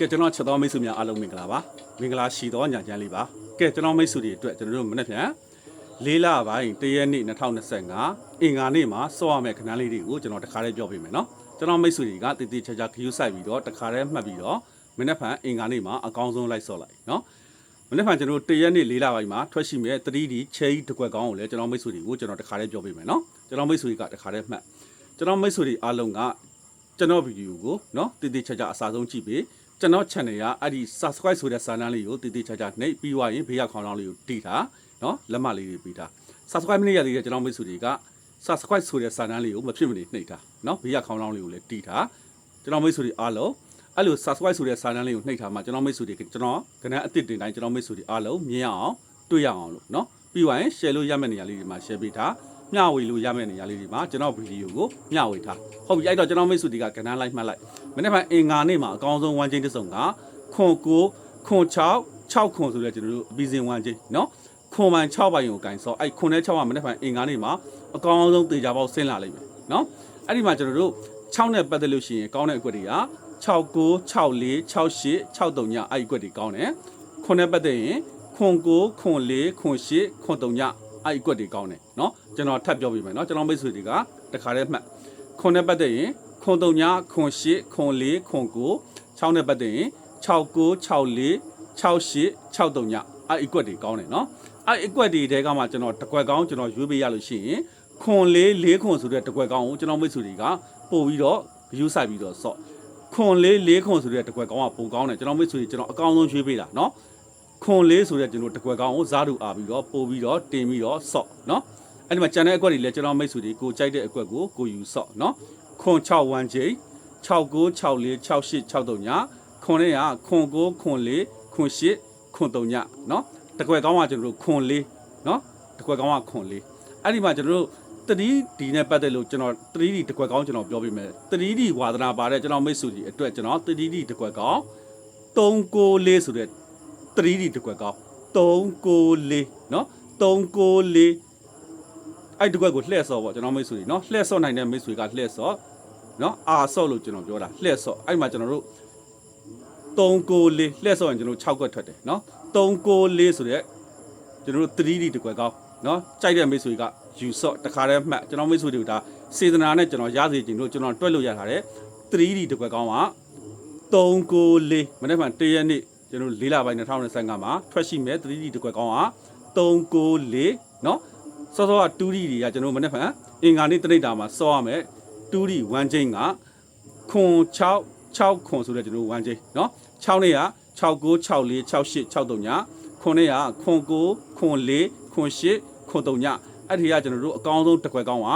ကဲကျွန်တော်ချက်တော်မိတ်ဆွေများအားလုံးမင်္ဂလာပါမင်္ဂလာရှိသောညချမ်းလေးပါကဲကျွန်တော်မိတ်ဆွေတွေအတွက်ကျွန်တော်တို့မနေ့ပြန်လေးလပိုင်းတရက်နေ့2025အင်္ဂါနေ့မှာစောရမယ့်ခဏလေးတွေကိုကျွန်တော်တခါလေးပြောပေးမယ်နော်ကျွန်တော်မိတ်ဆွေတွေကတည်တည်ချာချာခရူးဆိုင်ပြီးတော့တခါလေးမှတ်ပြီးတော့မနေ့ဖန်အင်္ဂါနေ့မှာအကောင်းဆုံးလိုက်ဆော့လိုက်နော်မနေ့ဖန်ကျွန်တော်တရက်နေ့လေးလပိုင်းမှာထွက်ရှိမဲ့ 3D ချဲကြီးတစ်ကွက်ကောင်းကိုလည်းကျွန်တော်မိတ်ဆွေတွေကိုကျွန်တော်တခါလေးပြောပေးမယ်နော်ကျွန်တော်မိတ်ဆွေတွေကတခါလေးမှတ်ကျွန်တော်မိတ်ဆွေတွေအားလုံးကကျွန်တော်ဗီဒီယိုကိုနော်တည်တည်ချာချာအစားဆုံးကြည့်ပေး ကျွန်တော် channel ကအဲ့ဒီ subscribe ဆိုတဲ့စာနှန်းလေးကိုတည်တည်ချာချာနှိပ်ပြီးွားရင်ဘေးကခေါင်းလောင်းလေးကိုတီးထားနော်လက်မလေးတွေပေးထား subscribe မလုပ်ရသေးတဲ့ကျွန်တော်မိတ်ဆွေတွေက subscribe ဆိုတဲ့စာနှန်းလေးကိုမဖြစ်မနေနှိပ်ထားနော်ဘေးကခေါင်းလောင်းလေးကိုလည်းတီးထားကျွန်တော်မိတ်ဆွေတွေအားလုံးအဲ့လို subscribe ဆိုတဲ့စာနှန်းလေးကိုနှိပ်ထားမှာကျွန်တော်မိတ်ဆွေတွေကျွန်တော်ကဏ္ဍအသစ်တင်တိုင်းကျွန်တော်မိတ်ဆွေတွေအားလုံးမြင်အောင်တွေ့ရအောင်လို့နော်ပြီးွားရင် share လို့ရမယ့်နေရာလေးတွေမှာ share ပေးထား မျှဝေလို့ရမယ့်နေရာလေးတွေမှာကျွန်တော်ဗီဒီယိုကိုမျှဝေထားဟုတ်ပြီအဲ့တော့ကျွန်တော်မိတ်ဆွေတွေကကဏ္ဍလိုက်မှတ်လိုက်မနေ့ကအင်္ဂါနေ့မှာအကောင်းဆုံးဝမ်းချင်းတစ်စုံကခွန်ကိုခွန်6 6ခွန်ဆိုတဲ့ကျွန်တော်တို့အပြီးစင်ဝမ်းချင်းเนาะခွန်ပိုင်6ပိုင်ကိုကင်ဆောအဲ့ခွန်နဲ့6ကမနေ့ကအင်္ဂါနေ့မှာအကောင်းဆုံးတေချာပေါက်ဆင်းလာလိမ့်မယ်เนาะအဲ့ဒီမှာကျွန်တော်တို့6နဲ့ပတ်သက်လို့ရှိရင်ကောင်းတဲ့အကွက်တွေက69 64 68 63ညအဲ့ဒီအကွက်တွေကောင်းတယ်ခွန်နဲ့ပတ်သက်ရင်ခွန်ကိုခွန်4ခွန်8ခွန်3ည အဲ့ဒီကွက်တွေကောင်းတယ်နော်ကျွန်တော်ထပ်ပြောပြမယ်နော်ကျွန်တော်မိတ်ဆွေတွေကတခါတည်းမှတ်ခွန်နဲ့ပတ်သက်ရင်ခွန်တုံညာခွန်ရှိခွန်လေးခွန်ကို6နဲ့ပတ်သက်ရင်6964 68 63ညအဲ့အကွက်တွေကောင်းတယ်နော်အဲ့အကွက်တွေတဲကမှကျွန်တော်တကွက်ကောင်းကျွန်တော်ရွေးပေးရလို့ရှိရင်ခွန်လေးလေးခွန်ဆိုတဲ့တကွက်ကောင်းကိုကျွန်တော်မိတ်ဆွေတွေကပို့ပြီးတော့ယူဆိုင်ပြီးတော့ဆော့ခွန်လေးလေးခွန်ဆိုတဲ့တကွက်ကောင်းကပုံကောင်းတယ်ကျွန်တော်မိတ်ဆွေကျွန်တော်အကောင်းဆုံးရွေးပေးတာနော် ခွန်လေးဆိုတဲ့ကျွန်တော်တကွက်ကောင်ကိုဇာတ်တူအာပြီးတော့ပို့ပြီးတော့တင်ပြီးတော့ဆော့နော်အဲ့ဒီမှာကျန်တဲ့အကွက်တွေလည်းကျွန်တော်မိတ်ဆွေတွေကိုကြိုက်တဲ့အကွက်ကိုကိုယူဆော့နော်ခွန်61ချိန်6964 68 63ညခွန်လေးကခွန်9ခွန်လေးခွန်8ခွန်3ညနော်တကွက်ကောင်ကကျွန်တော်တို့ခွန်လေးနော်တကွက်ကောင်ကခွန်လေးအဲ့ဒီမှာကျွန်တော်တို့ 3D နဲ့ပတ်သက်လို့ကျွန်တော် 3D တကွက်ကောင်းကျွန်တော်ပြောပြမယ် 3D ဝါသနာပါတဲ့ကျွန်တော်မိတ်ဆွေတွေအတွက်ကျွန်တော် 3D တကွက်ကောင်း394ဆိုတဲ့ 3D တကွက်ကောင်း394เนาะ394အဲ့တကွက်ကိုလှည့်ဆော့ပေါ့ကျွန်တော်မိတ်ဆွေတွေเนาะလှည့်ဆော့နိုင်တဲ့မိတ်ဆွေကလှည့်ဆော့เนาะအာဆော့လို့ကျွန်တော်ပြောတာလှည့်ဆော့အဲ့မှာကျွန်တော်တို့394လှည့်ဆော့ရင်ကျွန်တော်6ကွက်ထွက်တယ်เนาะ394ဆိုတဲ့ကျွန်တော်တို့ 3D တကွက်ကောင်းเนาะကြိုက်တဲ့မိတ်ဆွေကယူဆော့တခါတည်းမှတ်ကျွန်တော်မိတ်ဆွေတွေကဒါစေတနာနဲ့ကျွန်တော်ရစေချင်လို့ကျွန်တော်တွက်လို့ရထားတယ် 3D တကွက်ကောင်းက394မနေ့ကတရက်နေ့ ကျွန်တော်၄လပိုင်း2025မှာထွက်ရှိမဲ့ 3D တကွက်ကောင်းက394เนาะစောစောက 2D တွေကကျွန်တော်မနေ့ကအင်္ဂါနေ့တနိဒာမှာစောရမယ် 2D 1ချိန်ကခွန်6 6ခွန်ဆိုတဲ့ကျွန်တော်1ချိန်เนาะ6နေ့က69 64 68 63ညခွန်နေ့ကခွန်9ခွန်4ခွန်8ခွန်3ညအဲ့ဒီကကျွန်တော်တို့အကောင်းဆုံးတကွက်ကောင်းက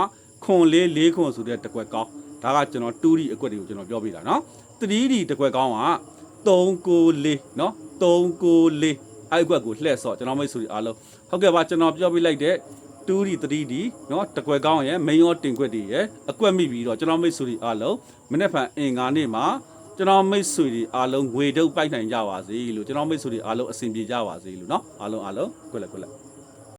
ခွန်4 4ခွန်ဆိုတဲ့တကွက်ကောင်းဒါကကျွန်တော် 2D အကွက်တွေကိုကျွန်တော်ပြောပြတာเนาะ 3D တကွက်ကောင်းက 394เนาะ394အဲ့အကွက်ကိုလှည့်ဆော့ကျွန်တော်မိတ်ဆွေအားလုံးဟုတ်ကဲ့ပါကျွန်တော်ပြောပြလိုက်တဲ့ 2D 3D เนาะတကွက်ကောင်းရဲ့ main ရောတင်ကွက်တွေရဲ့အကွက်မိပြီးတော့ကျွန်တော်မိတ်ဆွေအားလုံးမနေ့ဖန်အင်္ဂါနေ့မှာကျွန်တော်မိတ်ဆွေတွေအားလုံးငွေတုပ်ပိုက်နိုင်ကြပါစေလို့ကျွန်တော်မိတ်ဆွေတွေအားလုံးအဆင်ပြေကြပါစေလို့เนาะအားလုံးအားလုံးကွက်လက်ကွက်လက်